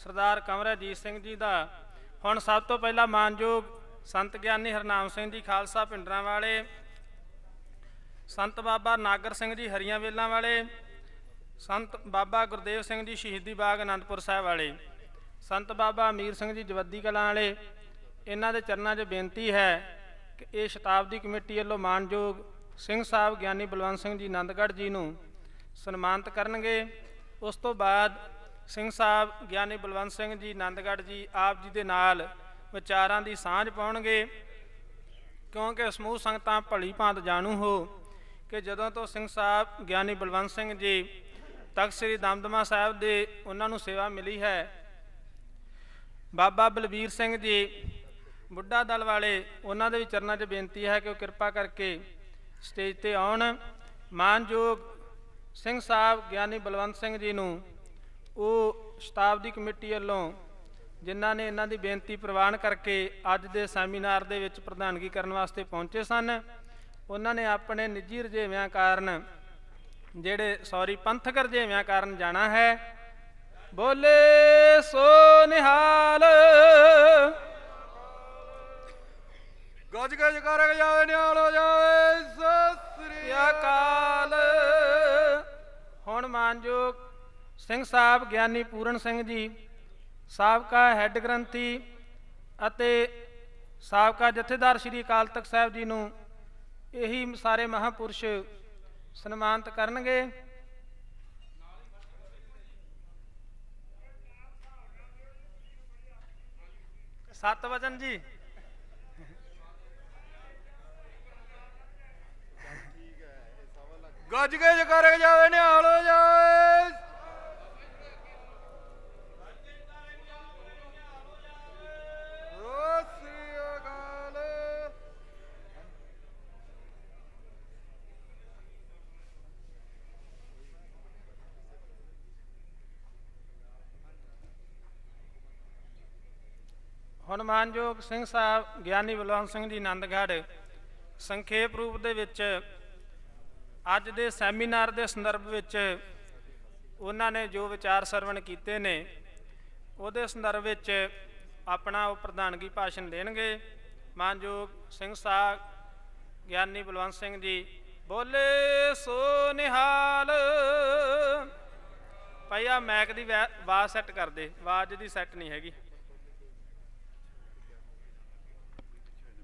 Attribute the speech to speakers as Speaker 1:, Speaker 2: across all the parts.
Speaker 1: ਸਰਦਾਰ ਕਮਰਜੀਤ ਸਿੰਘ ਜੀ ਦਾ। ਹੁਣ ਸਭ ਤੋਂ ਪਹਿਲਾਂ ਮਾਨਯੋਗ ਸੰਤ ਗਿਆਨੀ ਹਰਨਾਮ ਸਿੰਘ ਜੀ ਖਾਲਸਾ ਪਿੰਡਰਾਂ ਵਾਲੇ, ਸੰਤ ਬਾਬਾ ਨਾਗਰ ਸਿੰਘ ਜੀ ਹਰੀਆਂ ਵੇਲਾਂ ਵਾਲੇ, ਸੰਤ ਬਾਬਾ ਗੁਰਦੇਵ ਸਿੰਘ ਜੀ ਸ਼ਹੀਦੀ ਬਾਗ ਅਨੰਦਪੁਰ ਸਾਹਿਬ ਵਾਲੇ, ਸੰਤ ਬਾਬਾ ਅਮੀਰ ਸਿੰਘ ਜੀ ਜਵੱਦੀ ਕਲਾਂ ਵਾਲੇ, ਇਹਨਾਂ ਦੇ ਚਰਨਾਂ 'ਚ ਬੇਨਤੀ ਹੈ ਕਿ ਇਹ ਸ਼ਤਾਬਦੀ ਕਮੇਟੀ ਵੱਲੋਂ ਮਾਨਯੋਗ ਸਿੰਘ ਸਾਹਿਬ ਗਿਆਨੀ ਬਲਵੰਤ ਸਿੰਘ ਜੀ ਆਨੰਦਗੜ੍ਹ ਜੀ ਨੂੰ ਸਨਮਾਨਿਤ ਕਰਨਗੇ। ਉਸ ਤੋਂ ਬਾਅਦ ਸਿੰਘ ਸਾਹਿਬ, ਗਿਆਨੀ ਬਲਵੰਤ ਸਿੰਘ ਜੀ ਆਨੰਦਗੜ੍ਹ ਜੀ, ਆਪ ਜੀ ਦੇ ਨਾਲ ਵਿਚਾਰਾਂ ਦੀ ਸਾਂਝ ਪਾਉਣਗੇ। ਕਿਉਂਕਿ ਸਮੂਹ ਸੰਗਤਾਂ ਭਲੀ ਭਾਂਤ ਜਾਣੂ ਹੋ ਕਿ ਜਦੋਂ ਤੋਂ ਸਿੰਘ ਸਾਹਿਬ, ਗਿਆਨੀ ਬਲਵੰਤ ਸਿੰਘ ਜੀ ਤਖਤ ਸ੍ਰੀ ਦਮਦਮਾ ਸਾਹਿਬ ਦੇ ਉਹਨਾਂ ਨੂੰ ਸੇਵਾ ਮਿਲੀ ਹੈ, ਬਾਬਾ ਬਲਬੀਰ ਸਿੰਘ ਜੀ, ਬੁੱਢਾ ਦਲ ਵਾਲੇ ਉਹਨਾਂ ਦੇ ਵੀ ਚਰਨਾਂ 'ਚ ਬੇਨਤੀ ਹੈ ਕਿ ਉਹ ਕਿਰਪਾ ਕਰਕੇ ਸਟੇਜ ਤੇ ਆਉਣ। ਮਾਨਯੋਗ ਸਿੰਘ ਸਾਹਿਬ, ਗਿਆਨੀ ਬਲਵੰਤ ਸਿੰਘ ਜੀ ਨੂੰ ਉਹ ਸ਼ਤਾਬਦੀ ਕਮੇਟੀ ਵੱਲੋਂ ਜਿਨ੍ਹਾਂ ਨੇ ਇਹਨਾਂ ਦੀ ਬੇਨਤੀ ਪ੍ਰਵਾਨ ਕਰਕੇ ਅੱਜ ਦੇ ਸੈਮੀਨਾਰ ਦੇ ਵਿੱਚ ਪ੍ਰਧਾਨਗੀ ਕਰਨ ਵਾਸਤੇ ਪਹੁੰਚੇ ਸਨ ਉਹਨਾਂ ਨੇ ਆਪਣੇ ਨਿੱਜੀ ਰੁਝੇਵਿਆਂ ਕਾਰਨ ਜਿਹੜੇ ਸੌਰੀ ਪੰਥਕ ਰੁਝੇਵਿਆਂ ਕਾਰਨ ਜਾਣਾ ਹੈ ਬੋਲੇ ਸੋ ਨਿਹਾਲ।
Speaker 2: ਗੱਜ ਗੱਜ ਕਰ ਜਾਵੇ ਨਿਹਾਲ ਹੋ ਜਾਵੇ ਸਤਿ ਸ੍ਰੀ
Speaker 1: ਅਕਾਲ। ਹੁਣ ਮਾਨਯੋਗ ਸਿੰਘ ਸਾਹਿਬ ਗਿਆਨੀ ਪੂਰਨ ਸਿੰਘ ਜੀ, ਸਾਬਕਾ ਹੈੱਡ ਗ੍ਰੰਥੀ ਅਤੇ ਸਾਬਕਾ ਜਥੇਦਾਰ ਸ੍ਰੀ ਅਕਾਲ ਤਖਤ ਸਾਹਿਬ ਜੀ ਨੂੰ ਇਹੀ ਸਾਰੇ ਮਹਾਪੁਰਸ਼ ਸਨਮਾਨਿਤ ਕਰਨਗੇ। ਸਤ ਵਚਨ ਜੀ।
Speaker 2: ਗੱਜ ਗੱਜ ਕਰ ਜਾਵੇ ਨਿਹਾਲ ਹੋ ਜਾਵੇ ਸਤਿ ਸ੍ਰੀ ਅਕਾਲ
Speaker 1: ਹੁਣ ਮਾਨਯੋਗ ਸਿੰਘ ਸਾਹਿਬ ਗਿਆਨੀ ਬਲਵੰਤ ਸਿੰਘ ਜੀ ਆਨੰਦਗੜ੍ਹ ਸੰਖੇਪ ਰੂਪ ਦੇ ਵਿੱਚ ਅੱਜ ਦੇ ਸੈਮੀਨਾਰ ਦੇ ਸੰਦਰਭ ਵਿੱਚ ਉਹਨਾਂ ਨੇ ਜੋ ਵਿਚਾਰ ਸਰਵਣ ਕੀਤੇ ਨੇ, ਉਹਦੇ ਸੰਦਰਭ ਵਿੱਚ ਆਪਣਾ ਉਹ ਪ੍ਰਧਾਨਗੀ ਭਾਸ਼ਣ ਦੇਣਗੇ। ਮਾਨਯੋਗ ਸਿੰਘ ਸਾਹਿਬ, ਗਿਆਨੀ ਬਲਵੰਤ ਸਿੰਘ ਜੀ, ਬੋਲੇ ਸੋ ਨਿਹਾਲ। ਭਈਆ ਮੈਕ ਦੀ ਵੈ- ਆਵਾਜ਼ ਸੈੱਟ ਕਰ ਦੇ, ਆਵਾਜ਼ ਦੀ ਸੈੱਟ ਨਹੀਂ ਹੈਗੀ।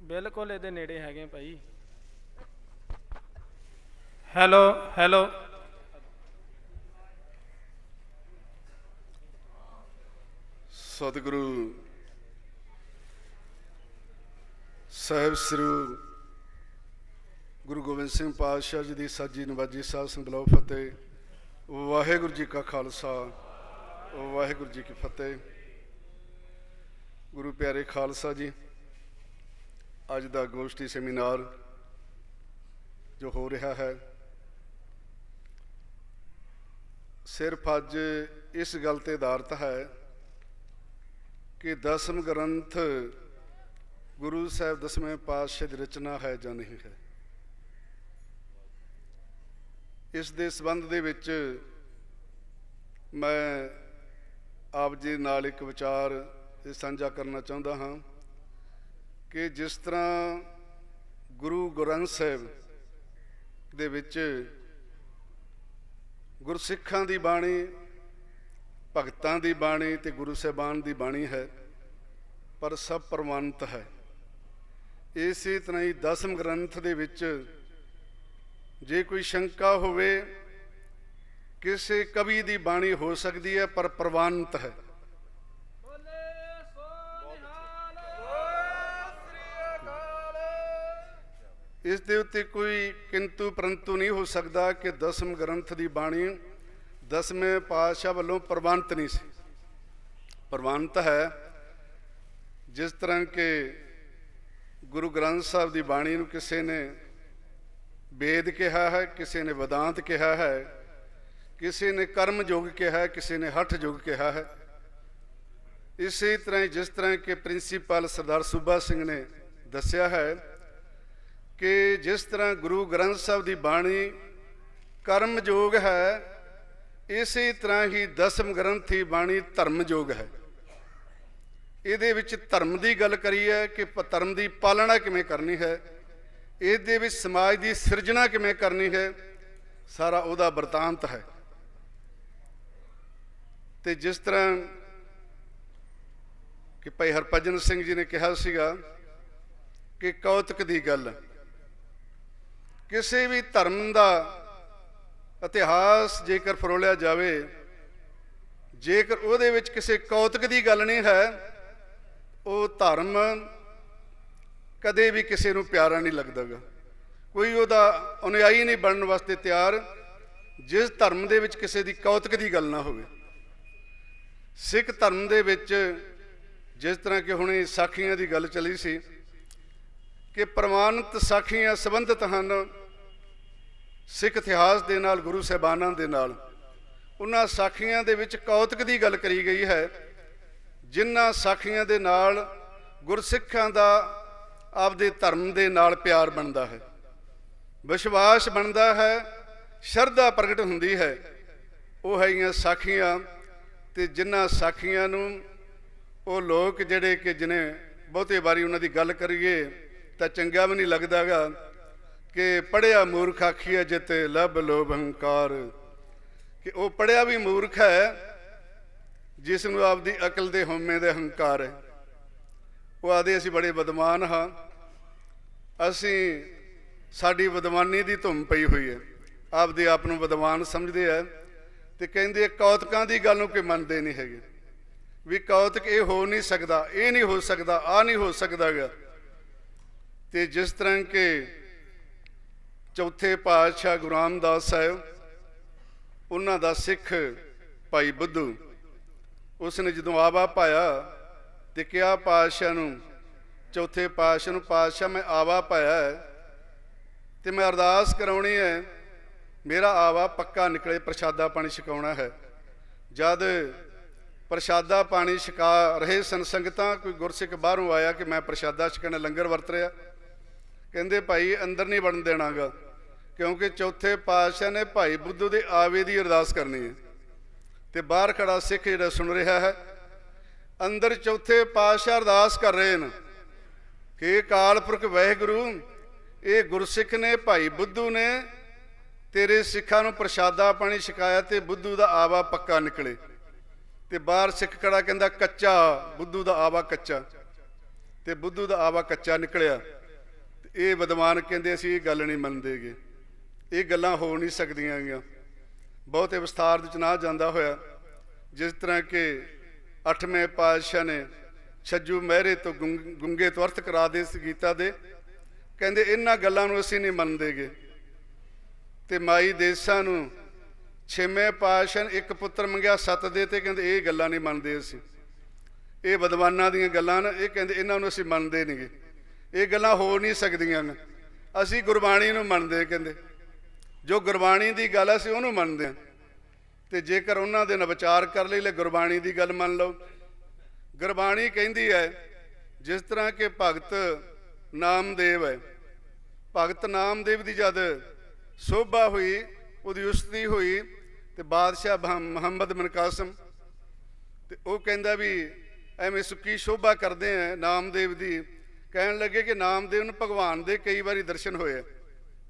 Speaker 1: ਬਿਲਕੁਲ ਇਹਦੇ ਨੇੜੇ ਹੈਗੇ ਆ ਭਾਈ। Hello hello.
Speaker 3: ਸਤਿਗੁਰੂ, ਸਾਹਿਬ ਸ੍ਰੀ ਗੁਰੂ ਗੋਬਿੰਦ ਸਿੰਘ ਪਾਤਸ਼ਾਹ ਜੀ ਦੀ ਸਾਜੀ ਨਵਾਜੀ ਸਾਹਿਬ ਸੰਗਲੋ ਫਤਿਹ। ਵਾਹਿਗੁਰੂ ਜੀ ਕਾ ਖਾਲਸਾ, ਵਾਹਿਗੁਰੂ ਜੀ ਕੀ ਫਤਿਹ। ਗੁਰੂ ਪਿਆਰੇ ਖਾਲਸਾ ਜੀ ਅੱਜ ਦਾ ਗੋਸ਼ਟੀ ਸੈਮੀਨਾਰ ਜੋ ਹੋ ਰਿਹਾ ਹੈ, ਸਿਰਫ ਅੱਜ ਇਸ ਗੱਲ ਤੇ ਆਧਾਰਿਤ ਹੈ ਕਿ ਦਸਮ ਗ੍ਰੰਥ ਗੁਰੂ ਸਾਹਿਬ ਦਸਵੇਂ ਪਾਤਸ਼ਾਹ ਦੀ ਰਚਨਾ ਹੈ ਜਾਂ ਨਹੀਂ ਹੈ। ਇਸ ਦੇ ਸੰਬੰਧ ਦੇ ਵਿੱਚ ਮੈਂ ਆਪ ਜੀ ਨਾਲ ਇੱਕ ਵਿਚਾਰ ਇਹ ਸਾਂਝਾ ਕਰਨਾ ਚਾਹੁੰਦਾ ਹਾਂ। ਕਿ ਜਿਸ ਤਰ੍ਹਾਂ ਗੁਰੂ ਗ੍ਰੰਥ ਸਾਹਿਬ ਦੇ ਵਿੱਚ ਗੁਰਸਿੱਖਾਂ ਦੀ ਬਾਣੀ, ਭਗਤਾਂ ਦੀ ਬਾਣੀ ਤੇ ਗੁਰੂ ਸਾਹਿਬਾਨ ਦੀ ਬਾਣੀ ਹੈ, ਪਰ ਸਭ ਪ੍ਰਮਾਣਿਤ ਹੈ। ਇਸੇ ਤਰ੍ਹਾਂ ਹੀ ਦਸਮ ਗ੍ਰੰਥ ਦੇ ਵਿੱਚ ਜੇ ਕੋਈ ਸ਼ੰਕਾ ਹੋਵੇ, ਕਿਸੇ ਕਵੀ ਦੀ ਬਾਣੀ ਹੋ ਸਕਦੀ ਹੈ, ਪਰ ਪ੍ਰਵਾਨਿਤ ਹੈ। ਇਸ ਦੇ ਉੱਤੇ ਕੋਈ ਕਿੰਤੂ ਪਰੰਤੂ ਨਹੀਂ ਹੋ ਸਕਦਾ ਕਿ ਦਸਮ ਗ੍ਰੰਥ ਦੀ ਬਾਣੀ ਦਸਵੇਂ ਪਾਤਸ਼ਾਹ ਵੱਲੋਂ ਪ੍ਰਵਾਨਿਤ ਨਹੀਂ ਸੀ। ਪ੍ਰਵਾਨਿਤ ਹੈ ਜਿਸ ਤਰ੍ਹਾਂ ਕਿ ਗੁਰੂ ਗ੍ਰੰਥ ਸਾਹਿਬ ਦੀ ਬਾਣੀ ਨੂੰ ਕਿਸੇ ਨੇ ਵੇਦ ਕਿਹਾ ਹੈ, ਕਿਸੇ ਨੇ ਵਿਦਾਂਤ ਕਿਹਾ ਹੈ, ਕਿਸੇ ਨੇ ਕਰਮ ਯੁਗ ਕਿਹਾ ਹੈ, ਕਿਸੇ ਨੇ ਹਠ ਯੁਗ ਕਿਹਾ ਹੈ। ਇਸੇ ਤਰ੍ਹਾਂ ਹੀ ਜਿਸ ਤਰ੍ਹਾਂ ਕਿ ਪ੍ਰਿੰਸੀਪਲ ਸਰਦਾਰ ਸੂਬਾ ਸਿੰਘ ਨੇ ਦੱਸਿਆ ਹੈ ਕਿ ਜਿਸ ਤਰ੍ਹਾਂ ਗੁਰੂ ਗ੍ਰੰਥ ਸਾਹਿਬ ਦੀ ਬਾਣੀ ਕਰਮਯੋਗ ਹੈ, ਇਸੇ ਤਰ੍ਹਾਂ ਹੀ ਦਸਮ ਗ੍ਰੰਥੀ ਬਾਣੀ ਧਰਮਯੋਗ ਹੈ। ਇਹਦੇ ਵਿੱਚ ਧਰਮ ਦੀ ਗੱਲ ਕਰੀ ਹੈ ਕਿ ਪ- ਧਰਮ ਦੀ ਪਾਲਣਾ ਕਿਵੇਂ ਕਰਨੀ ਹੈ, ਇਹਦੇ ਵਿੱਚ ਸਮਾਜ ਦੀ ਸਿਰਜਣਾ ਕਿਵੇਂ ਕਰਨੀ ਹੈ, ਸਾਰਾ ਉਹਦਾ ਵਰਤਾਂਤ ਹੈ। ਤੇ ਜਿਸ ਤਰ੍ਹਾਂ ਕਿ ਭਾਈ ਹਰਭਜਨ ਸਿੰਘ ਜੀ ਨੇ ਕਿਹਾ ਸੀਗਾ ਕਿ ਕੌਤਕ ਦੀ ਗੱਲ ਕਿਸੇ ਵੀ ਧਰਮ ਦਾ ਇਤਿਹਾਸ ਜੇਕਰ ਫਰੋਲਿਆ ਜਾਵੇ, ਜੇਕਰ ਉਹਦੇ ਵਿੱਚ ਕਿਸੇ ਕੌਤਕ ਦੀ ਗੱਲ ਨਹੀਂ ਹੈ, ਉਹ ਧਰਮ ਕਦੇ ਵੀ ਕਿਸੇ ਨੂੰ ਪਿਆਰਾ ਨਹੀਂ ਲੱਗਦਾਗਾ। ਕੋਈ ਉਹਦਾ ਅਨੁਯਾਈ ਨਹੀਂ ਬਣਨ ਵਾਸਤੇ ਤਿਆਰ, ਜਿਸ ਧਰਮ ਦੇ ਵਿੱਚ ਕਿਸੇ ਦੀ ਕੌਤਕ ਦੀ ਗੱਲ ਨਾ ਹੋਵੇ। ਸਿੱਖ ਧਰਮ ਦੇ ਵਿੱਚ ਜਿਸ ਤਰ੍ਹਾਂ ਕਿ ਹੁਣੇ ਸਾਖੀਆਂ ਦੀ ਗੱਲ ਚੱਲੀ ਸੀ ਕਿ ਪ੍ਰਮਾਣਿਤ ਸਾਖੀਆਂ ਸੰਬੰਧਿਤ ਹਨ ਸਿੱਖ ਇਤਿਹਾਸ ਦੇ ਨਾਲ, ਗੁਰੂ ਸਾਹਿਬਾਨਾਂ ਦੇ ਨਾਲ। ਉਹਨਾਂ ਸਾਖੀਆਂ ਦੇ ਵਿੱਚ ਕੌਤਕ ਦੀ ਗੱਲ ਕਰੀ ਗਈ ਹੈ। ਜਿਨ੍ਹਾਂ ਸਾਖੀਆਂ ਦੇ ਨਾਲ ਗੁਰਸਿੱਖਾਂ ਦਾ ਆਪਦੇ ਧਰਮ ਦੇ ਨਾਲ ਪਿਆਰ ਬਣਦਾ ਹੈ। ਵਿਸ਼ਵਾਸ ਬਣਦਾ ਹੈ, ਸ਼ਰਧਾ ਪ੍ਰਗਟ ਹੁੰਦੀ ਹੈ। ਉਹ ਹੈਗੀਆਂ ਸਾਖੀਆਂ ਤੇ ਜਿਨ੍ਹਾਂ ਸਾਖੀਆਂ ਨੂੰ ਉਹ ਲੋਕ ਜਿਹੜੇ ਕਿ ਜਿਨੇ ਬਹੁਤੇ ਵਾਰੀ ਉਹਨਾਂ ਦੀ ਗੱਲ ਕਰੀਏ ਤਾਂ ਚੰਗਾ ਵੀ ਨਹੀਂ ਲੱਗਦਾਗਾ ਕਿ ਪੜਿਆ ਮੂਰਖ ਆਖੀਏ ਜਿਤੇ ਲਬ ਲੋਭ ਹੰਕਾਰ। ਕਿ ਉਹ ਪੜਿਆ ਵੀ ਮੂਰਖ ਹੈ ਜਿਸ ਨੂੰ ਆਪਦੀ ਅਕਲ ਦੇ ਹਉਮੈ ਦੇ ਹੰਕਾਰ ਹੈ। ਉਹ ਆਦੇ ਅਸੀਂ ਬੜੇ ਬਦਮਾਨ ਹਾਂ। ਅਸੀਂ, ਸਾਡੀ ਬਦਮਾਨੀ ਦੀ ਧੁੰਮ ਪਈ ਹੋਈ ਹੈ। ਆਪਦੇ ਆਪ ਨੂੰ ਬਦਮਾਨ ਸਮਝਦੇ ਆ ਤੇ ਕਹਿੰਦੇ ਕੌਤਕਾਂ ਦੀ ਗੱਲ ਨੂੰ ਕੋਈ ਮੰਨਦੇ ਨਹੀਂ ਹੈਗੇ। ਵੀ ਕੌਤਕ ਇਹ ਹੋ ਨਹੀਂ ਸਕਦਾ, ਇਹ ਨਹੀਂ ਹੋ ਸਕਦਾ ਆ ਨਹੀਂ ਹੋ ਸਕਦਾਗਾ। ਤੇ ਜਿਸ ਤਰ੍ਹਾਂ ਕਿ ਚੌਥੇ ਪਾਤਸ਼ਾਹ ਗੁਰੂ ਰਾਮਦਾਸ ਸਾਹਿਬ, ਉਹਨਾਂ ਦਾ ਸਿੱਖ ਭਾਈ ਬੁੱਧੂ ਉਸ ਨੇ ਜਦੋਂ ਆਵਾ ਪਾਇਆ ਤੇ ਕਿਹਾ ਪਾਤਸ਼ਾਹ ਨੂੰ, ਚੌਥੇ ਪਾਤਸ਼ਾਹ ਨੂੰ, ਪਾਤਸ਼ਾਹ, ਮੈਂ ਆਵਾ ਪਾਇਆ ਹੈ ਤੇ ਮੈਂ ਅਰਦਾਸ ਕਰਾਉਣੀ ਹੈ, ਮੇਰਾ ਆਵਾ ਪੱਕਾ ਨਿਕਲੇ, ਪ੍ਰਸ਼ਾਦਾ ਪਾਣੀ ਛਕਾਉਣਾ ਹੈ। ਜਦ ਪ੍ਰਸ਼ਾਦਾ ਪਾਣੀ ਛਕਾ ਰਹੇ ਸਨ ਸੰਗਤਾਂ, ਕੋਈ ਗੁਰਸਿੱਖ ਬਾਹਰੋਂ ਆਇਆ ਕਿ ਮੈਂ ਪ੍ਰਸ਼ਾਦਾ ਛਕਣਾ, ਲੰਗਰ ਵਰਤ ਰਿਹਾ ਕਹਿੰਦੇ ਭਾਈ ਅੰਦਰ ਨਹੀਂ ਵੜਨ ਦੇਣਾਗਾ, ਕਿਉਂਕਿ ਚੌਥੇ ਪਾਤਸ਼ਾਹ ਨੇ ਭਾਈ ਬੁੱਧੂ ਦੇ ਆਵੇ ਦੀ ਅਰਦਾਸ ਕਰਨੀ ਹੈ। ਤੇ ਬਾਹਰ ਖੜਾ ਸਿੱਖ ਜਿਹੜਾ ਸੁਣ ਰਿਹਾ ਹੈ, ਅੰਦਰ ਚੌਥੇ ਪਾਤਸ਼ਾਹ ਅਰਦਾਸ ਕਰ ਰਹੇ ਨੇ ਕਿ ਕਾਲ ਪੁਰਖ ਵਾਹਿਗੁਰੂ, ਇਹ ਗੁਰਸਿੱਖ ਨੇ, ਭਾਈ ਬੁੱਧੂ ਨੇ ਤੇਰੇ ਸਿੱਖਾਂ ਨੂੰ ਪ੍ਰਸ਼ਾਦਾ ਪਾਣੀ ਛਕਾਇਆ ਤੇ ਬੁੱਧੂ ਦਾ ਆਵਾ ਪੱਕਾ ਨਿਕਲੇ। ਤੇ ਬਾਹਰ ਸਿੱਖ ਖੜਾ ਕਹਿੰਦਾ, ਕੱਚਾ, ਬੁੱਧੂ ਦਾ ਆਵਾ ਕੱਚਾ। ਤੇ ਬੁੱਧੂ ਦਾ ਆਵਾ ਕੱਚਾ ਨਿਕਲਿਆ। ਇਹ ਵਿਦਵਾਨ ਕਹਿੰਦੇ ਅਸੀਂ ਇਹ ਗੱਲ ਨਹੀਂ ਮੰਨਦੇਗੇ। ਇਹ ਗੱਲਾਂ ਹੋ ਨਹੀਂ ਸਕਦੀਆਂ ਗੀਆਂ। ਬਹੁਤੇ ਵਿਸਥਾਰ ਵਿੱਚ ਨਾ ਜਾਂਦਾ ਹੋਇਆ। ਜਿਸ ਤਰ੍ਹਾਂ ਕਿ ਅੱਠਵੇਂ ਪਾਤਸ਼ਾਹ ਨੇ ਛੱਜੂ ਮਹਿਰੇ ਤੋਂ ਗੁੰਗ- ਗੁੰਗੇ ਤੋਂ ਅਰਥ ਕਰਾ ਦੇ ਗੀਤਾ ਦੇ। ਕਹਿੰਦੇ, ਇਹਨਾਂ ਗੱਲਾਂ ਨੂੰ ਅਸੀਂ ਨਹੀਂ ਮੰਨਦੇਗੇ। ਤੇ ਮਾਈ ਦੇਸਾਂ ਨੂੰ ਛੇਵੇਂ ਪਾਤਸ਼ਾਹ ਨੇ ਇੱਕ ਪੁੱਤਰ ਮੰਗਿਆ ਸੱਤ ਦੇ ਤੇ, ਕਹਿੰਦੇ, ਇਹ ਗੱਲਾਂ ਨਹੀਂ ਮੰਨਦੇ ਅਸੀਂ। ਇਹ ਵਿਦਵਾਨਾਂ ਦੀਆਂ ਗੱਲਾਂ ਨੇ ਇਹ ਕਹਿੰਦੇ, ਇਹਨਾਂ ਨੂੰ ਅਸੀਂ ਮੰਨਦੇ ਨਹੀਂਗੇ। ਇਹ ਗੱਲਾਂ ਹੋ ਨਹੀਂ ਸਕਦੀਆਂ ਅਸੀਂ ਗੁਰਬਾਣੀ ਨੂੰ ਮੰਨਦੇ ਕਹਿੰਦੇ। ਜੋ ਗੁਰਬਾਣੀ ਦੀ ਗੱਲ ਹੈ ਅਸੀਂ ਉਹਨੂੰ ਮੰਨਦੇ ਹਾਂ। ਤੇ ਜੇਕਰ ਉਹਨਾਂ ਦੇ ਨਾਲ ਵਿਚਾਰ ਕਰ ਲਈ ਲੈ ਗੁਰਬਾਣੀ ਦੀ ਗੱਲ ਮੰਨ ਲਓ। ਗੁਰਬਾਣੀ ਕਹਿੰਦੀ ਹੈ, ਜਿਸ ਤਰ੍ਹਾਂ ਕਿ ਭਗਤ ਨਾਮਦੇਵ ਹੈ। ਭਗਤ ਨਾਮਦੇਵ ਦੀ ਜਦ ਸੋਭਾ ਹੋਈ, ਉਹਦੀ ਉਸਤਤੀ ਹੋਈ, ਤੇ ਬਾਦਸ਼ਾਹ ਬਹ- ਮੁਹੰਮਦ ਬਿਨ ਕਾਸਮ, ਤੇ ਉਹ ਕਹਿੰਦਾ ਵੀ ਐਵੇਂ ਸੁੱਕੀ ਸ਼ੋਭਾ ਕਰਦੇ ਆ ਨਾਮਦੇਵ ਦੀ। ਕਹਿਣ ਲੱਗੇ ਕਿ ਨਾਮਦੇਵ ਨੂੰ ਭਗਵਾਨ ਦੇ ਕਈ ਵਾਰੀ ਦਰਸ਼ਨ ਹੋਏ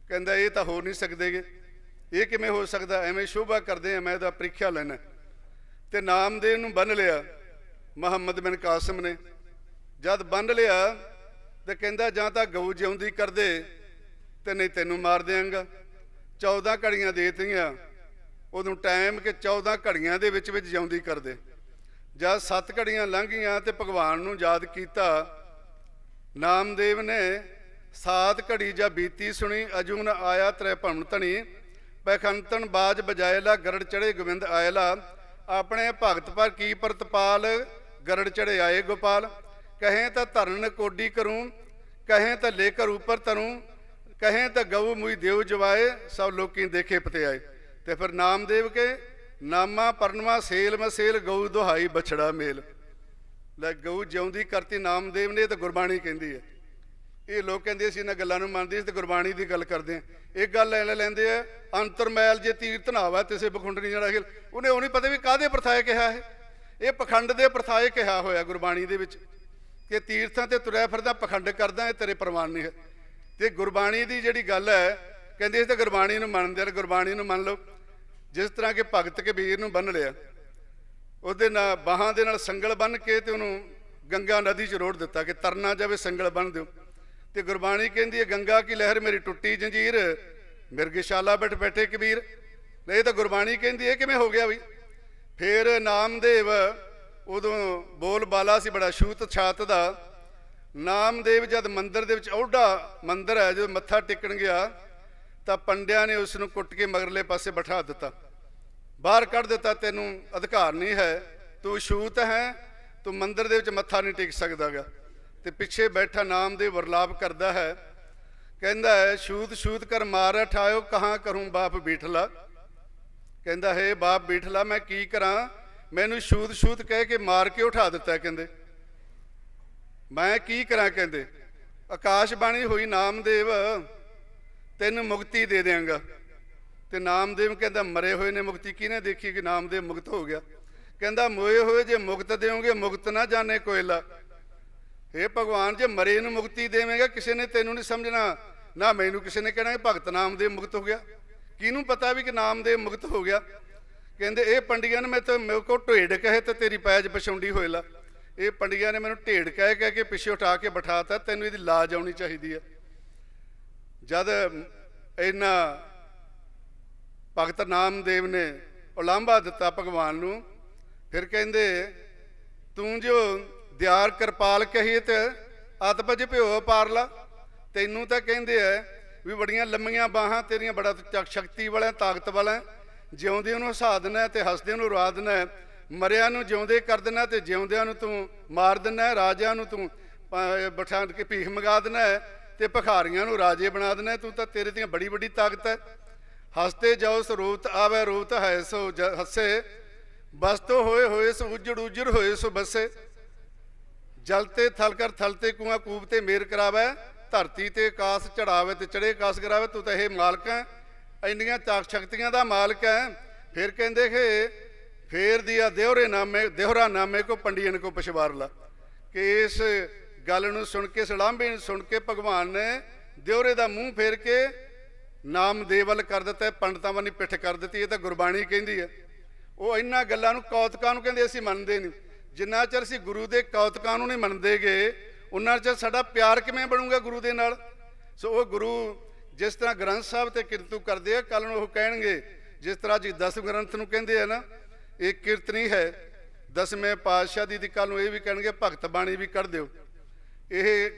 Speaker 3: ਕਹਿੰਦਾ, ਇਹ ਤਾਂ ਹੋ ਨਹੀਂ ਸਕਦੇਗੇ। ਇਹ ਕਿਵੇਂ ਹੋ ਸਕਦਾ? ਐਵੇਂ ਸ਼ੋਭਾ ਕਰਦੇ ਆ, ਮੈਂ ਇਹਦਾ ਪ੍ਰੀਖਿਆ ਲੈਣਾ ਤੇ ਨਾਮਦੇਵ ਨੂੰ ਬੰਨ ਲਿਆ ਮੁਹੰਮਦ ਬਿਨ ਕਾਸਮ ਨੇ। ਜਦ ਬੰਨ ਲਿਆ ਤੇ ਕਹਿੰਦਾ, ਜਾਂ ਤਾਂ ਗਊ ਜਿਉਂਦੀ ਕਰਦੇ ਤੇ ਨਹੀਂ ਤੈਨੂੰ ਮਾਰ ਦਿਆਂਗਾ। 14 ਘੜੀਆਂ ਦੇ ਦਿੱਤੀਆਂ। ਉਦੋਂ ਟਾਈਮ ਕਿ 14 ਘੜੀਆਂ ਦੇ ਵਿੱਚ ਵਿੱਚ ਜਿਉਂਦੀ ਕਰਦੇ। ਜਦ 7 ਘੜੀਆਂ ਲੰਘ ਗਈਆਂ ਤੇ ਭਗਵਾਨ ਨੂੰ ਯਾਦ ਕੀਤਾ ਨਾਮਦੇਵ ਨੇ ਸਾਤ ਘੜੀ ਜਾਂ ਬੀਤੀ ਸੁਣੀ ਅਜੂਨ ਆਇਆ ਤ੍ਰੈ ਭਵਨ ਧਣੀ ਪੈਖੰਤਨ ਬਾਜ ਬਜਾਇਲਾ ਗਰੜ ਚੜੇ ਗੋਬਿੰਦ ਆਇਲਾ ਆਪਣੇ ਭਗਤ ਪਰ ਕੀ ਪ੍ਰਤਪਾਲ, ਗਰੜ ਚੜੇ ਆਏ ਗੋਪਾਲ। ਕਹੇ ਤਾਂ ਧਰਨ ਕੋਡੀ ਕਰੂੰ, ਕਹੇ ਤਾਂ ਲੇਕਰ ਕਰ ਉਪਰ ਤਰੂੰ, ਕਹੇ ਤਾਂ ਗਊ ਮੁਈ ਦੇਵ ਜਵਾਏ, ਸਭ ਲੋਕੀ ਦੇਖੇ ਪਤੇ ਆਏ ਤੇ ਫਿਰ ਨਾਮਦੇਵ ਕੇ, ਨਾਮਾ ਪਰਨਵਾ ਸੇਲ ਮਸੇਲ, ਗਊ ਦੁਹਾਈ ਬਛੜਾ ਮੇਲ। ਲੈ ਗਊ ਜਿਉਂਦੀ ਕਰਤੀ ਨਾਮਦੇਵ ਨੇ, ਇਹ ਤਾਂ ਗੁਰਬਾਣੀ ਕਹਿੰਦੀ ਹੈ। ਇਹ ਲੋਕ ਕਹਿੰਦੇ ਅਸੀਂ ਇਹਨਾਂ ਗੱਲਾਂ ਨੂੰ ਮੰਨਦੇ ਸੀ, ਤੇ ਗੁਰਬਾਣੀ ਦੀ ਗੱਲ ਕਰਦੇ ਆ। ਇਹ ਗੱਲ ਲੈ ਲੈਂਦੇ ਆ ਅੰਤਰਮੈਲ ਜੇ ਤੀਰਥ ਨਾਵਾ ਤਿਸੇ ਬਖੁੰਡਣੀ ਜਿਹੜਾ ਖੇਲ, ਉਹਨੇ ਉਹ ਨਹੀਂ ਪਤਾ ਵੀ ਕਾਦੇ ਪਰਥਾਏ ਕਿਹਾ ਹੈ ਇਹ ਪਖੰਡ ਦੇ ਪ੍ਰਥਾਏ ਕਿਹਾ ਹੋਇਆ ਗੁਰਬਾਣੀ ਦੇ ਵਿੱਚ, ਕਿ ਤੀਰਥਾਂ ਤੇ ਤੁਰਿਆ ਫਿਰਦਾ, ਪਖੰਡ ਕਰਦਾ, ਇਹ ਤੇਰੇ ਪ੍ਰਮਾਣ ਨਹੀਂ ਹੈ। ਤੇ ਗੁਰਬਾਣੀ ਦੀ ਜਿਹੜੀ ਗੱਲ ਹੈ, ਕਹਿੰਦੇ ਇਸ ਤੇ ਗੁਰਬਾਣੀ ਨੂੰ ਮੰਨਦੇ ਆ ਗੁਰਬਾਣੀ ਨੂੰ ਮੰਨ ਲਓ। ਜਿਸ ਤਰ੍ਹਾਂ ਕਿ ਭਗਤ ਕਬੀਰ ਨੂੰ ਬੰਨ ਲਿਆ ਉਹਦੇ ਨਾਲ ਬਾਹਾਂ ਦੇ ਨਾਲ ਸੰਗਲ ਬੰਨ ਕੇ ਤੇ ਉਹਨੂੰ ਗੰਗਾ ਨਦੀ 'ਚ ਰੋੜ ਦਿੱਤਾ ਕਿ ਤਰਨਾ ਜਾਵੇ ਸੰਗਲ ਬੰਨ ਦਿਓ। ਤੇ ਗੁਰਬਾਣੀ ਕਹਿੰਦੀ ਹੈ, ਗੰਗਾ ਕੀ ਲਹਿਰ ਮੇਰੀ ਟੁੱਟੀ ਜੰਜੀਰ ਮਿਰਗਸ਼ਾਲਾ ਬੈਠ ਬੈਠੇ ਕਬੀਰ। ਨਹੀਂ ਤਾਂ ਗੁਰਬਾਣੀ ਕਹਿੰਦੀ ਇਹ ਕਿਵੇਂ ਹੋ ਗਿਆ ਵੀ? ਫਿਰ ਨਾਮਦੇਵ ਉਦੋਂ ਬੋਲ ਬਾਲਾ ਸੀ, ਬੜਾ ਛੂਤ ਛਾਤ ਦਾ। ਨਾਮਦੇਵ ਜਦ ਮੰਦਰ ਦੇ ਵਿੱਚ ਔਡਾ ਮੰਦਰ ਹੈ, ਜਦੋਂ ਮੱਥਾ ਟੇਕਣ ਗਿਆ, ਤਾਂ ਪੰਡਿਆਂ ਨੇ ਉਸ ਨੂੰ ਕੁੱਟ ਕੇ ਮਗਰਲੇ ਪਾਸੇ ਬਿਠਾ ਦਿੱਤਾ। ਬਾਹਰ ਕੱਢ ਦਿੱਤਾ, ਤੈਨੂੰ ਅਧਿਕਾਰ ਨਹੀਂ ਹੈ। ਤੂੰ ਛੂਤ ਹੈ, ਤੂੰ ਮੰਦਰ ਦੇ ਵਿੱਚ ਮੱਥਾ ਨਹੀਂ ਟੇਕ ਸਕਦਾਗਾ। ਤੇ ਪਿੱਛੇ ਬੈਠਾ ਨਾਮ ਦੇ ਵਰਲਾਪ ਕਰਦਾ ਹੈ। ਕਹਿੰਦਾ ਹੈ, ਛੂਤ ਛੂਤ ਕਰ ਮਾਰ, ਠਾਇਓ, ਕਹਾਂ ਕਰੂੰ ਬਾਪ ਬੀਠਲਾ? ਕਹਿੰਦਾ, ਹੈ ਬਾਪ ਬੀਠਲਾ, ਮੈਂ ਕੀ ਕਰਾਂ? ਮੈਨੂੰ ਛੂਤ ਛੂਤ ਕਹਿ ਕੇ ਮਾਰ ਕੇ ਉਠਾ ਦਿੱਤਾ ਕਹਿੰਦੇ। ਮੈਂ ਕੀ ਕਰਾਂ ਕਹਿੰਦੇ? ਆਕਾਸ਼ ਬਾਣੀ ਹੋਈ ਨਾਮਦੇਵ, ਤੈਨੂੰ ਮੁਕਤੀ ਦੇ ਦਿਆਂਗਾ। ਤੇ ਨਾਮਦੇਵ ਕਹਿੰਦਾ, ਮਰੇ ਹੋਏ ਨੇ ਮੁਕਤੀ, ਕਿਹਨੇ ਦੇਖੀ ਕਿ ਨਾਮਦੇਵ ਮੁਕਤ ਹੋ ਗਿਆ? ਕਹਿੰਦਾ, ਮੋਏ ਹੋਏ ਜੇ ਮੁਕਤ ਦੇਵੋਗੇ, ਮੁਕਤ ਨਾ ਜਾਣੇ ਕੋਇਲਾ। हे ਭਗਵਾਨ, ਜੇ ਮਰੇ ਨੂੰ ਮੁਕਤੀ ਦੇਵੇਂਗਾ, ਕਿਸੇ ਨੇ ਤੈਨੂੰ ਨਹੀਂ ਸਮਝਣਾ। ਨਾ ਮੈਨੂੰ ਕਿਸੇ ਨੇ ਕਹਿਣਾ ਕਿ ਭਗਤ ਨਾਮਦੇਵ ਮੁਕਤ ਹੋ ਗਿਆ। ਕਿਹਨੂੰ ਪਤਾ ਵੀ ਕਿ ਨਾਮਦੇਵ ਮੁਕਤ ਹੋ ਗਿਆ? ਕਹਿੰਦੇ, ਇਹ ਪੰਡੀਆਂ ਨੇ ਮੈਂ ਤਾਂ ਮੇਰੇ ਕੋ ਢੇਡ ਕਹੇ ਤੇ ਤੇਰੀ ਪੈਜ ਪਛੌਂਡੀ ਹੋਏਲਾ ਇਹ ਪੰਡੀਆਂ ਨੇ ਮੈਨੂੰ ਢੇਡ ਕਹਿ ਕਹਿ ਕੇ ਪਿੱਛੇ ਉਠਾ ਕੇ ਬਿਠਾਤਾ, ਤੈਨੂੰ ਇਹਦੀ ਲਾਜ ਆਉਣੀ ਚਾਹੀਦੀ ਹੈ। ਜਦ ਇਹਨਾਂ ਭਗਤ ਨਾਮਦੇਵ ਨੇ ਉਲਾਂਭਾ ਦਿੱਤਾ ਭਗਵਾਨ ਨੂੰ। ਫਿਰ ਕਹਿੰਦੇ, ਤੂੰ ਜੋ ਦਿਆਰ ਕਿਰਪਾਲ ਕਹੀ ਤੇ ਅਤਪਜ ਭਿਓ ਪਾਰਲਾ। ਤੈਨੂੰ ਤਾਂ ਕਹਿੰਦੇ ਐ ਵੀ ਬੜੀਆਂ ਲੰਮੀਆਂ ਬਾਹਾਂ ਤੇਰੀਆਂ, ਬੜਾ ਸ਼ਕਤੀ ਵਾਲਾ, ਤਾਕਤ ਵਾਲਾ ਜਿਉਂਦੇ ਨੂੰ ਹਸਾ ਦੇਣਾ ਹੈ ਤੇ ਹੱਸਦੇ ਨੂੰ ਰਵਾ ਦੇਣਾ ਮਰਿਆਂ ਨੂੰ ਜਿਉਂਦੇ ਕਰ ਦੇਣਾ ਤੇ ਜਿਉਂਦਿਆਂ ਨੂੰ ਤੂੰ ਮਾਰ ਦੇਣਾ ਰਾਜਿਆਂ ਨੂੰ ਤੂੰ ਪ- ਬਿਠਾ ਕੇ ਭੀਖ ਮੰਗਾ ਦੇਣਾ ਹੈ ਤੇ ਭਖਾਰੀਆਂ ਨੂੰ ਰਾਜੇ ਬਣਾ ਦੇਣਾ ਤੂੰ ਤਾਂ ਤੇਰੇ ਦੀਆਂ ਬੜੀ ਵੱਡੀ ਤਾਕਤ ਹੈ ਹੱਸਤੇ ਜਾਓ ਸਰੂਪਤ ਆਵੇ ਰੂਪਤ ਹੈ ਸੋ ਜ- ਹੱਸੇ। ਬਸਤੋ ਹੋਏ ਹੋਏ ਸੋ ਉਜੜ ਉਜੜ ਹੋਏ ਸੋ ਬਸੇ। ਜਲਤੇ ਥਲ ਕਰ ਥਲਤੇ ਕੂਆ ਕੂਬ ਤੇ ਮੇਰ ਕਰਾਵੇ। ਧਰਤੀ ਤੇ ਆਕਾਸ ਚੜਾਵੇ ਤੇ ਚੜੇ ਆਕਾਸ ਕਰਾਵੇ ਤੂੰ ਤਾਂ ਇਹ ਮਾਲਕ ਹੈ। ਇੰਨੀਆਂ ਤਾਕ ਸ਼ਕਤੀਆਂ ਦਾ ਮਾਲਕ ਹੈ। ਫਿਰ ਕਹਿੰਦੇ ਕਿ ਫੇਰ ਦਿਆ ਦੇਹਰੇ ਨਾਮੇ ਦੇਹਰਾ ਨਾਮੇ ਕੋ ਪੰਡੀਨ ਕੋ ਪਛਵਾਰ ਲਾ ਕਿ ਇਸ ਗੱਲ ਨੂੰ ਸੁਣ ਕੇ ਸਲਾਂਬੇ ਨੂੰ ਸੁਣ ਕੇ ਭਗਵਾਨ ਨੇ ਦਿਹਰੇ ਦਾ ਮੂੰਹ ਫੇਰ ਕੇ ਨਾਮ ਵੱਲ ਕਰ ਦਿੱਤਾ, ਪੰਡਤਾਂ ਵੱਲ ਪਿੱਠ ਕਰ ਦਿੱਤੀ, ਇਹ ਤਾਂ ਗੁਰਬਾਣੀ ਕਹਿੰਦੀ ਹੈ। ਉਹ ਇਹਨਾਂ ਗੱਲਾਂ ਨੂੰ ਕੌਤਕਾਂ ਨੂੰ ਕਹਿੰਦੇ, ਅਸੀਂ ਮੰਨਦੇ ਨਹੀਂ। ਜਿੰਨਾ ਚਿਰ ਅਸੀਂ ਗੁਰੂ ਦੇ ਕੌਤਕਾਂ ਨੂੰ ਨਹੀਂ ਮੰਨਦੇਗੇ ਉਹਨਾਂ ਚਿਰ ਸਾਡਾ ਪਿਆਰ ਕਿਵੇਂ ਬਣੂਗਾ ਗੁਰੂ ਦੇ ਨਾਲ? ਸੋ ਉਹ ਗੁਰੂ ਜਿਸ ਤਰ੍ਹਾਂ ਗ੍ਰੰਥ ਸਾਹਿਬ ਤੇ ਕਿਰਤੂ ਕਰਦੇ ਆ ਕੱਲ ਨੂੰ ਉਹ ਕਹਿਣਗੇ, ਜਿਸ ਤਰ੍ਹਾਂ ਜੀ ਦਸ ਗ੍ਰੰਥ ਨੂੰ ਕਹਿੰਦੇ ਆ ਨਾ, ਇਹ ਕੀਰਤਨੀ ਹੈ। ਦਸਵੇਂ ਪਾਤਸ਼ਾਹ ਦੀ ਦੀ ਕੱਲ ਨੂੰ ਇਹ ਵੀ ਕਹਿਣਗੇ, ਭਗਤ ਬਾਣੀ ਵੀ ਕੱਢ ਦਿਓ। ਇਹ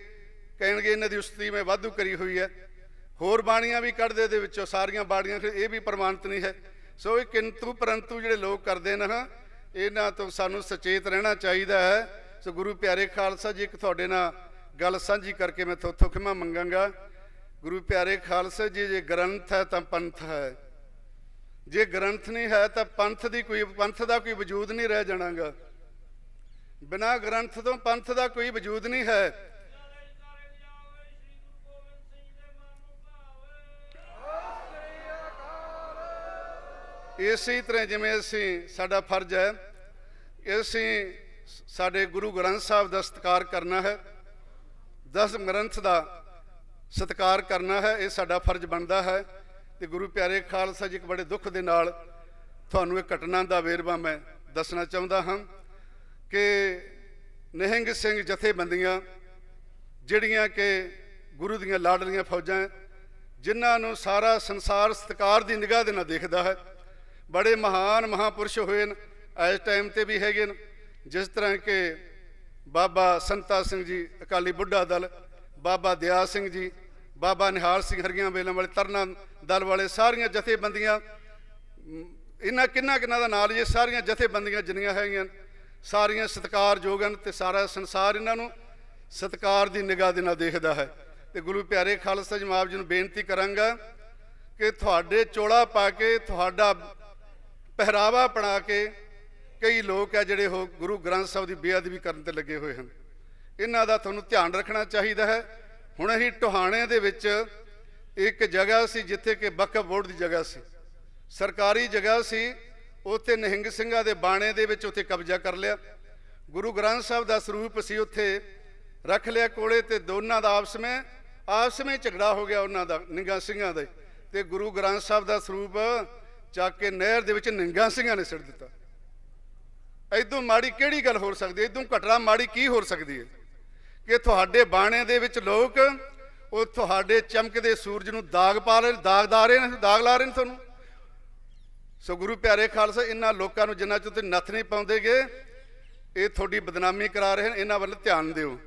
Speaker 3: ਕਹਿਣਗੇ, ਇਹਨਾਂ ਦੀ ਉਸਤੀ ਮੈਂ ਵਾਧੂ ਕਰੀ ਹੋਈ ਹੈ। ਹੋਰ ਬਾਣੀਆਂ ਵੀ ਕੱਢਦੇ ਦੇ ਵਿੱਚੋਂ, ਸਾਰੀਆਂ ਬਾਣੀਆਂ ਇਹ ਵੀ ਪ੍ਰਮਾਣਿਤ ਨਹੀਂ ਹੈ। ਸੋ ਇਹ ਕਿੰਤੂ ਪਰੰਤੂ ਜਿਹੜੇ ਲੋਕ ਕਰਦੇ ਨੇ ਨਾ, ਇਹਨਾਂ ਤੋਂ ਸਾਨੂੰ ਸੁਚੇਤ ਰਹਿਣਾ ਚਾਹੀਦਾ ਹੈ। ਸੋ ਗੁਰੂ ਪਿਆਰੇ ਖਾਲਸਾ ਜੀ, ਇੱਕ ਤੁਹਾਡੇ ਨਾਲ ਗੱਲ ਸਾਂਝੀ ਕਰਕੇ ਮੈਂ ਤੁਹਾਥੋਂ ਖਿਮਾ ਮੰਗਾਂਗਾ। ਗੁਰੂ ਪਿਆਰੇ ਖਾਲਸਾ ਜੀ, ਜੇ ਗ੍ਰੰਥ ਹੈ ਤਾਂ ਪੰਥ ਹੈ। ਜੇ ਗ੍ਰੰਥ ਨਹੀਂ ਹੈ ਤਾਂ ਪੰਥ ਦੀ ਕੋਈ, ਪੰਥ ਦਾ ਕੋਈ ਵਜੂਦ ਨਹੀਂ ਰਹਿ ਜਾਣਾਗਾ। ਬਿਨਾ ਗ੍ਰੰਥ ਤੋਂ ਪੰਥ ਦਾ ਕੋਈ ਵਜੂਦ ਨਹੀਂ ਹੈ। ਇਸੇ ਤਰ੍ਹਾਂ ਜਿਵੇਂ ਅਸੀਂ, ਸਾਡਾ ਫਰਜ਼ ਹੈ ਅਸੀਂ ਸਾਡੇ ਗੁਰੂ ਗ੍ਰੰਥ ਸਾਹਿਬ ਦਾ ਸਤਿਕਾਰ ਕਰਨਾ ਹੈ, ਦਸ ਗ੍ਰੰਥ ਦਾ ਸਤਿਕਾਰ ਕਰਨਾ ਹੈ, ਇਹ ਸਾਡਾ ਫਰਜ਼ ਬਣਦਾ ਹੈ। ਤੇ ਗੁਰੂ ਪਿਆਰੇ ਖਾਲਸਾ ਜੀ ਇੱਕ ਬੜੇ ਦੁੱਖ ਦੇ ਨਾਲ ਤੁਹਾਨੂੰ ਇਹ ਘਟਨਾ ਦਾ ਵੇਰਵਾ ਮੈਂ ਦੱਸਣਾ ਚਾਹੁੰਦਾ ਹਾਂ ਕਿ ਨਿਹੰਗ ਸਿੰਘ ਜਥੇਬੰਦੀਆਂ, ਜਿਹੜੀਆਂ ਕਿ ਗੁਰੂ ਦੀਆਂ ਲਾਡਲੀਆਂ ਫੌਜਾਂ, ਜਿਨ੍ਹਾਂ ਨੂੰ ਸਾਰਾ ਸੰਸਾਰ ਸਤਿਕਾਰ ਦੀ ਨਿਗਾਹ ਦੇ ਨਾਲ ਦੇਖਦਾ ਹੈ ਬੜੇ ਮਹਾਨ ਮਹਾਪੁਰਸ਼ ਹੋਏ ਨੇ, ਇਸ ਟਾਈਮ ਤੇ ਵੀ ਹੈਗੇ ਨੇ। ਜਿਸ ਤਰ੍ਹਾਂ ਕਿ ਬਾਬਾ ਸੰਤਾ ਸਿੰਘ ਜੀ, ਅਕਾਲੀ ਬੁੱਢਾ ਦਲ, ਬਾਬਾ ਦਿਆ ਸਿੰਘ ਜੀ, ਬਾਬਾ ਨਿਹਾਲ ਸਿੰਘ ਹਰੀਆਂ ਵੇਲਾਂ ਵਾਲੇ, ਤਰਨਾ ਦਲ ਵਾਲੇ, ਸਾਰੀਆਂ ਜਥੇਬੰਦੀਆਂ, ਇਹਨਾਂ ਕਿੰਨਾ ਕਿੰਨਾ ਦਾ ਨਾਲ ਇਹ ਸਾਰੀਆਂ ਜਥੇਬੰਦੀਆਂ ਜਿੰਨੀਆਂ ਹੈਗੀਆਂ ਸਾਰੀਆਂ ਸਤਿਕਾਰਯੋਗ ਹਨ ਤੇ ਸਾਰਾ ਸੰਸਾਰ ਇਹਨਾਂ ਨੂੰ ਸਤਿਕਾਰ ਦੀ ਨਿਗਾਹ ਦੇ ਨਾਲ ਦੇਖਦਾ ਹੈ। ਤੇ ਗੁਰੂ ਪਿਆਰੇ ਖਾਲਸਾ ਜਮਾਬ ਜੀ ਨੂੰ ਬੇਨਤੀ ਕਰਾਂਗਾ ਕਿ ਤੁਹਾਡੇ ਚੋਲਾ ਪਾ ਕੇ ਤੁਹਾਡਾ ਪਹਿਰਾਵਾ ਬਣਾ ਕੇ ਕਈ ਲੋਕ ਆ ਜਿਹੜੇ ਉਹ ਗੁਰੂ ਗ੍ਰੰਥ ਸਾਹਿਬ ਦੀ ਬੇਅਦਬੀ ਕਰਨ ਤੇ ਲੱਗੇ ਹੋਏ ਹਨ। ਇਹਨਾਂ ਦਾ ਤੁਹਾਨੂੰ ਧਿਆਨ ਰੱਖਣਾ ਚਾਹੀਦਾ ਹੈ। ਹੁਣ ਅਸੀਂ ਟੋਹਾਣੇ ਦੇ ਵਿੱਚ ਇੱਕ ਜਗ੍ਹਾ ਸੀ ਜਿੱਥੇ ਕਿ ਵਕਫ ਬੋਰਡ ਦੀ ਜਗ੍ਹਾ ਸੀ। ਸਰਕਾਰੀ ਜਗ੍ਹਾ ਸੀ। ਉੱਥੇ ਨਿਹੰਗ ਸਿੰਘਾਂ ਦੇ ਬਾਣੇ ਦੇ ਵਿੱਚ ਉੱਥੇ ਕਬਜ਼ਾ ਕਰ ਲਿਆ। ਗੁਰੂ ਗ੍ਰੰਥ ਸਾਹਿਬ ਦਾ ਸਰੂਪ ਸੀ ਉੱਥੇ ਰੱਖ ਲਿਆ ਕੋਲੇ ਤੇ ਦੋਨਾਂ ਦਾ ਆਪਸ ਵਿੱਚ ਆਪਸ ਵਿੱਚ ਝਗੜਾ ਹੋ ਗਿਆ ਉਹਨਾਂ ਦਾ ਨਿੰਗਾ ਸਿੰਘਾਂ ਦਾ ਤੇ ਗੁਰੂ ਗ੍ਰੰਥ ਸਾਹਿਬ ਦਾ ਸਰੂਪ ਚੱਕ ਕੇ ਨਹਿਰ ਦੇ ਵਿੱਚ ਨਿੰਗਾ ਸਿੰਘਾਂ ਨੇ ਸਿੱਟ ਦਿੱਤਾ। ਐਦੋਂ ਮਾੜੀ ਕਿਹੜੀ ਗੱਲ ਹੋ ਸਕਦੀ ਹੈ? ਐਦੋਂ ਘਟਰਾ ਮਾੜੀ ਕੀ ਹੋ ਸਕਦੀ ਹੈ? ਕਿ ਤੁਹਾਡੇ ਬਾਣੇ ਦੇ ਵਿੱਚ ਲੋਕ, ਉਹ ਤੁਹਾਡੇ ਚਮਕਦੇ ਸੂਰਜ ਨੂੰ ਦਾਗ ਪਾ ਰਹੇ ਦਾਗਦਾਰ ਰਹੇ ਨੇ, ਦਾਗ ਲਾ ਰਹੇ ਨੇ ਤੁਹਾਨੂੰ। ਸੋ ਗੁਰੂ ਪਿਆਰੇ ਖਾਲਸਾ, ਇਹਨਾਂ ਲੋਕਾਂ ਨੂੰ ਜਿੰਨਾ ਚਿਰ ਤੁਸੀਂ ਨੱਥ ਨਹੀਂ ਪਾਉਂਦੇਗੇ, ਇਹ ਤੁਹਾਡੀ ਬਦਨਾਮੀ ਕਰਾ ਰਹੇ ਨੇ, ਇਹਨਾਂ ਵੱਲ ਧਿਆਨ ਦਿਓ।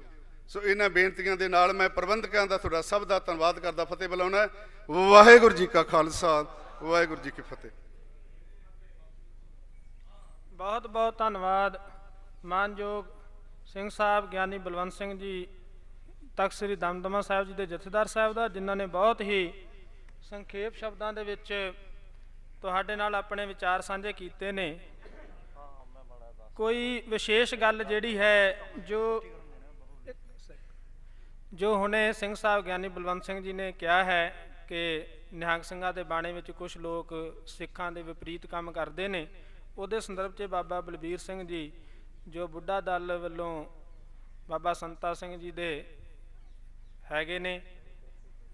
Speaker 3: ਸੋ ਇਹਨਾਂ ਬੇਨਤੀਆਂ ਦੇ ਨਾਲ ਮੈਂ ਪ੍ਰਬੰਧਕਾਂ ਦਾ ਤੁਹਾਡਾ ਸਭ ਦਾ ਧੰਨਵਾਦ ਕਰਦਾ, ਫਤਿਹ ਬੁਲਾਉਣਾ ਵਾਹਿਗੁਰੂ ਜੀ ਕਾ ਖਾਲਸਾ। ਵਾਹਿਗੁਰੂ ਜੀ ਕੀ ਫਤਿਹ।
Speaker 1: ਬਹੁਤ ਬਹੁਤ ਧੰਨਵਾਦ। ਮਾਨਯੋਗ ਸਿੰਘ ਸਾਹਿਬ, ਗਿਆਨੀ ਬਲਵੰਤ ਸਿੰਘ ਜੀ, ਤਖਤ ਸ੍ਰੀ ਦਮਦਮਾ ਸਾਹਿਬ ਜੀ ਦੇ ਜਥੇਦਾਰ ਸਾਹਿਬ ਦਾ, ਜਿਨ੍ਹਾਂ ਨੇ ਬਹੁਤ ਹੀ ਸੰਖੇਪ ਸ਼ਬਦਾਂ ਦੇ ਵਿੱਚ ਤੁਹਾਡੇ ਨਾਲ ਆਪਣੇ ਵਿਚਾਰ ਸਾਂਝੇ ਕੀਤੇ ਨੇ। ਕੋਈ ਵਿਸ਼ੇਸ਼ ਗੱਲ ਜਿਹੜੀ ਹੈ ਜੋ ਜੋ ਹੁਣੇ ਸਿੰਘ ਸਾਹਿਬ, ਗਿਆਨੀ ਬਲਵੰਤ ਸਿੰਘ ਜੀ ਨੇ ਕਿਹਾ ਹੈ ਕਿ ਨਿਹੰਗ ਸਿੰਘਾਂ ਦੇ ਬਾਣੇ ਵਿੱਚ ਕੁਝ ਲੋਕ ਸਿੱਖਾਂ ਦੇ ਵਿਪਰੀਤ ਕੰਮ ਕਰਦੇ ਨੇ। ਉਹਦੇ ਸੰਦਰਭ 'ਚ ਬਾਬਾ ਬਲਬੀਰ ਸਿੰਘ ਜੀ ਜੋ ਬੁੱਢਾ ਦਲ ਵੱਲੋਂ ਬਾਬਾ ਸੰਤਾ ਸਿੰਘ ਜੀ ਦੇ ਹੈਗੇ ਨੇ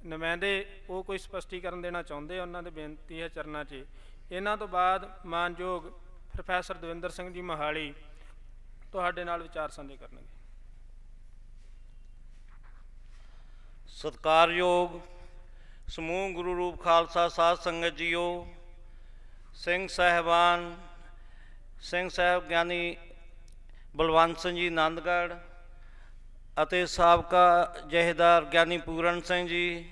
Speaker 1: ਨੁਮਾਇੰਦੇ ਉਹ ਕੋਈ ਸਪਸ਼ਟੀਕਰਨ ਦੇਣਾ ਚਾਹੁੰਦੇ ਆ, ਉਹਨਾਂ ਦੇ ਬੇਨਤੀ ਹੈ ਚਰਨਾਂ 'ਚ। ਇਹਨਾਂ ਤੋਂ ਬਾਅਦ ਮਾਨਯੋਗ ਪ੍ਰੋਫੈਸਰ ਦਵਿੰਦਰ ਸਿੰਘ ਜੀ ਮਹਾਲੀ ਤੁਹਾਡੇ ਨਾਲ ਵਿਚਾਰ ਸਾਂਝੇ ਕਰਨਗੇ।
Speaker 4: ਸਤਿਕਾਰਯੋਗ ਸਮੂਹ ਗੁਰੂ ਰੂਪ ਖਾਲਸਾ ਸਾਧ ਸੰਗਤ ਜੀਓ, ਸਿੰਘ ਸਾਹਿਬਾਨ, ਸਿੰਘ ਸਾਹਿਬ ਗਿਆਨੀ ਬਲਵੰਤ ਸਿੰਘ ਜੀ ਆਨੰਦਗੜ੍ਹ ਅਤੇ ਸਾਬਕਾ ਜਹੇਦਾਰ ਗਿਆਨੀ ਪੂਰਨ ਸਿੰਘ ਜੀ,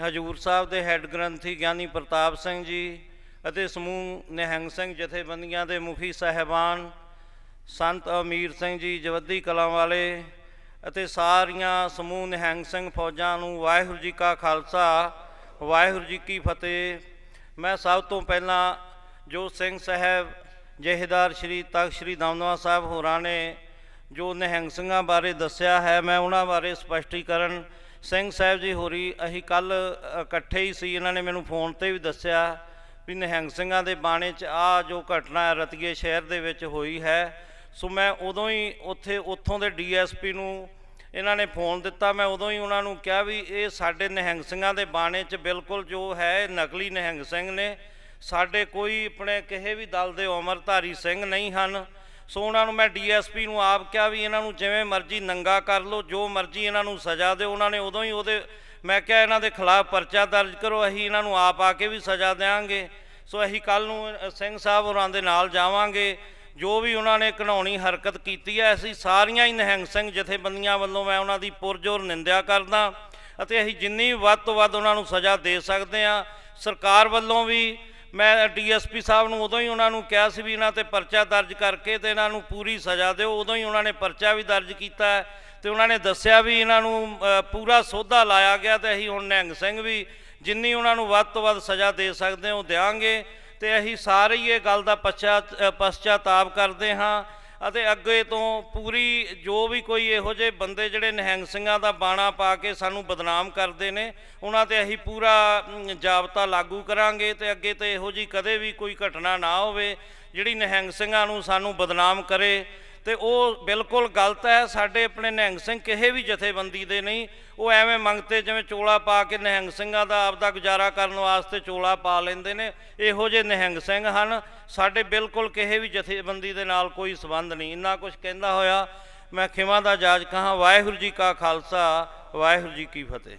Speaker 4: ਹਜੂਰ ਸਾਹਿਬ ਦੇ ਹੈੱਡ ਗ੍ਰੰਥੀ ਗਿਆਨੀ ਪ੍ਰਤਾਪ ਸਿੰਘ ਜੀ ਅਤੇ ਸਮੂਹ ਨਿਹੰਗ ਸਿੰਘ ਜਥੇਬੰਦੀਆਂ ਦੇ ਮੁਖੀ ਸਾਹਿਬਾਨ ਸੰਤ ਅਮੀਰ ਸਿੰਘ ਜੀ ਜਵੱਦੀ ਕਲਾਂ ਵਾਲੇ ਅਤੇ ਸਾਰੀਆਂ ਸਮੂਹ ਨਿਹੰਗ ਸਿੰਘ ਫੌਜਾਂ ਨੂੰ ਵਾਹਿਗੁਰੂ ਜੀ ਕਾ ਖਾਲਸਾ, ਵਾਹਿਗੁਰੂ ਜੀ ਕੀ ਫਤਿਹ। ਮੈਂ ਸਭ ਤੋਂ ਪਹਿਲਾਂ ਜੋ ਸਿੰਘ ਸਾਹਿਬ, ਜਹੇਦਾਰ ਸ਼੍ਰੀ ਤਖਤ ਸ਼੍ਰੀ ਦਮਦਮਾ ਸਾਹਿਬ ਹੋਰਾਂ ਨੇ ਜੋ ਨਿਹੰਗ ਸਿੰਘਾਂ ਬਾਰੇ ਦੱਸਿਆ ਹੈ, ਮੈਂ ਉਹਨਾਂ ਬਾਰੇ ਸਪਸ਼ਟੀਕਰਨ ਸਿੰਘ ਸਾਹਿਬ ਜੀ ਹੋਰੀ, ਅਸੀਂ ਕੱਲ ਇਕੱਠੇ ਹੀ ਸੀ, ਇਹਨਾਂ ਨੇ ਮੈਨੂੰ ਫੋਨ ਤੇ ਵੀ ਦੱਸਿਆ ਵੀ ਨਿਹੰਗ ਸਿੰਘਾਂ ਦੇ ਬਾਣੇ 'ਚ ਆ ਜੋ ਘਟਨਾ ਰਤੀਏ ਸ਼ਹਿਰ ਦੇ ਵਿੱਚ ਹੋਈ ਹੈ। ਸੋ ਮੈਂ ਉਦੋਂ ਹੀ ਉੱਥੇ, ਉੱਥੋਂ ਦੇ ਡੀਐਸਪੀ ਨੂੰ ਇਹਨਾਂ ਨੇ ਫੋਨ ਦਿੱਤਾ, ਮੈਂ ਉਦੋਂ ਹੀ ਉਹਨਾਂ ਨੂੰ ਕਿਹਾ ਵੀ ਇਹ ਸਾਡੇ ਨਿਹੰਗ ਸਿੰਘਾਂ ਦੇ ਬਾਣੇ 'ਚ ਬਿਲਕੁਲ ਜੋ ਹੈ ਨਕਲੀ ਨਿਹੰਗ ਸਿੰਘ ਨੇ। ਸਾਡੇ ਕੋਈ ਆਪਣੇ ਕਿਸੇ ਵੀ ਦਲ ਦੇ ਉਮਰਧਾਰੀ ਸਿੰਘ ਨਹੀਂ ਹਨ। ਸੋ ਉਹਨਾਂ ਨੂੰ ਮੈਂ ਡੀਐਸਪੀ ਨੂੰ ਆਪ ਕਿਹਾ ਵੀ ਇਹਨਾਂ ਨੂੰ ਜਿਵੇਂ ਮਰਜ਼ੀ ਨੰਗਾ ਕਰ ਲਓ, ਜੋ ਮਰਜ਼ੀ ਇਹਨਾਂ ਨੂੰ ਸਜ਼ਾ ਦਿਓ। ਉਹਨਾਂ ਨੇ ਉਦੋਂ ਹੀ ਉਹਦੇ, ਮੈਂ ਕਿਹਾ ਇਹਨਾਂ ਦੇ ਖਿਲਾਫ ਪਰਚਾ ਦਰਜ ਕਰੋ, ਅਸੀਂ ਇਹਨਾਂ ਨੂੰ ਆਪ ਆ ਕੇ ਵੀ ਸਜ਼ਾ ਦੇਵਾਂਗੇ ਸੋ ਅਸੀਂ ਕੱਲ ਨੂੰ ਸਿੰਘ ਸਾਹਿਬ ਹੋਰਾਂ ਦੇ ਨਾਲ ਜਾਵਾਂਗੇ। ਜੋ ਵੀ ਉਹਨਾਂ ਨੇ ਘਣਾਉਣੀ ਹਰਕਤ ਕੀਤੀ ਹੈ, ਅਸੀਂ ਸਾਰੀਆਂ ਹੀ ਨਿਹੰਗ ਸਿੰਘ ਜਥੇਬੰਦੀਆਂ ਵੱਲੋਂ ਮੈਂ ਉਹਨਾਂ ਦੀ ਪੁਰਜੋਰ ਨਿੰਦਿਆ ਕਰਦਾ ਅਤੇ ਅਸੀਂ ਜਿੰਨੀ ਵੱਧ ਤੋਂ ਵੱਧ ਉਹਨਾਂ ਨੂੰ ਸਜ਼ਾ ਦੇ ਸਕਦੇ ਹਾਂ। ਸਰਕਾਰ ਵੱਲੋਂ ਵੀ ਮੈਂ ਡੀਐਸਪੀ ਸਾਹਿਬ ਨੂੰ ਉਦੋਂ ਹੀ ਉਹਨਾਂ ਨੂੰ ਕਿਹਾ ਸੀ ਵੀ ਇਹਨਾਂ ਤੇ ਪਰਚਾ ਦਰਜ ਕਰਕੇ ਤੇ ਇਹਨਾਂ ਨੂੰ ਪੂਰੀ ਸਜ਼ਾ ਦਿਓ। ਉਦੋਂ ਹੀ ਉਹਨਾਂ ਨੇ ਪਰਚਾ ਵੀ ਦਰਜ ਕੀਤਾ ਹੈ ਤੇ ਉਹਨਾਂ ਨੇ ਦੱਸਿਆ ਵੀ ਇਹਨਾਂ ਨੂੰ ਪੂਰਾ ਸੋਧਾ ਲਾਇਆ ਗਿਆ ਤੇ ਅਸੀਂ ਹੁਣ ਨਿਹੰਗ ਸਿੰਘ ਵੀ ਜਿੰਨੀ ਉਹਨਾਂ ਨੂੰ ਵੱਧ ਤੋਂ ਵੱਧ ਸਜ਼ਾ ਦੇ ਸਕਦੇ ਹਾਂ, ਉਹ ਦਿਆਂਗੇ। ਤੇ ਅਸੀਂ ਸਾਰੇ ਹੀ ਇਹ ਗੱਲ ਦਾ ਪਛਾ ਅ, ਪਛਤਾਤਾਪ ਕਰਦੇ ਹਾਂ ਅਤੇ ਅੱਗੇ ਤੋਂ ਪੂਰੀ ਜੋ ਵੀ ਕੋਈ ਇਹੋ ਜਿਹੇ ਬੰਦੇ ਜਿਹੜੇ ਨਿਹੰਗ ਸਿੰਘਾਂ ਦਾ ਬਾਣਾ ਪਾ ਕੇ ਸਾਨੂੰ ਬਦਨਾਮ ਕਰਦੇ ਨੇ ਉਹਨਾਂ ਤੇ ਅਸੀਂ ਪੂਰਾ ਅਮ, ਜਾਬਤਾ ਲਾਗੂ ਕਰਾਂਗੇ ਤੇ ਅੱਗੇ ਤੇ ਇਹੋ ਜੀ ਕਦੇ ਵੀ ਕੋਈ ਘਟਨਾ ਨਾ ਹੋਵੇ ਜਿਹੜੀ ਨਿਹੰਗ ਸਿੰਘਾਂ ਨੂੰ ਸਾਨੂੰ ਬਦਨਾਮ ਕਰੇ। ਤੇ ਉਹ ਬਿਲਕੁਲ ਗਲਤ ਹੈ। ਸਾਡੇ ਆਪਣੇ ਨਿਹੰਗ ਸਿੰਘ ਕਿਸੇ ਵੀ ਜਥੇਬੰਦੀ ਦੇ ਨਹੀਂ। ਉਹ ਐਵੇਂ ਮੰਗਤੇ ਜਿਵੇਂ ਚੋਲਾ ਪਾ ਕੇ ਨਿਹੰਗ ਸਿੰਘਾਂ ਦਾ ਆਪਦਾ ਗੁਜ਼ਾਰਾ ਕਰਨ ਵਾਸਤੇ ਚੋਲਾ ਪਾ ਲੈਂਦੇ ਨੇ। ਇਹੋ ਜਿਹੇ ਨਿਹੰਗ ਸਿੰਘ ਹਨ। ਸਾਡੇ ਬਿਲਕੁਲ ਕਿਸੇ ਵੀ ਜਥੇਬੰਦੀ ਦੇ ਨਾਲ ਕੋਈ ਸਬੰਧ ਨਹੀਂ। ਇੰਨਾ ਕੁਝ ਕਹਿੰਦਾ ਹੋਇਆ, ਮੈਂ ਖਿਮਾ ਦਾ ਜਾਜ ਕਹਾ, ਵਾਹਿਗੁਰੂ ਜੀ ਕਾ ਖਾਲਸਾ, ਵਾਹਿਗੁਰੂ ਜੀ ਕੀ ਫਤਿਹ।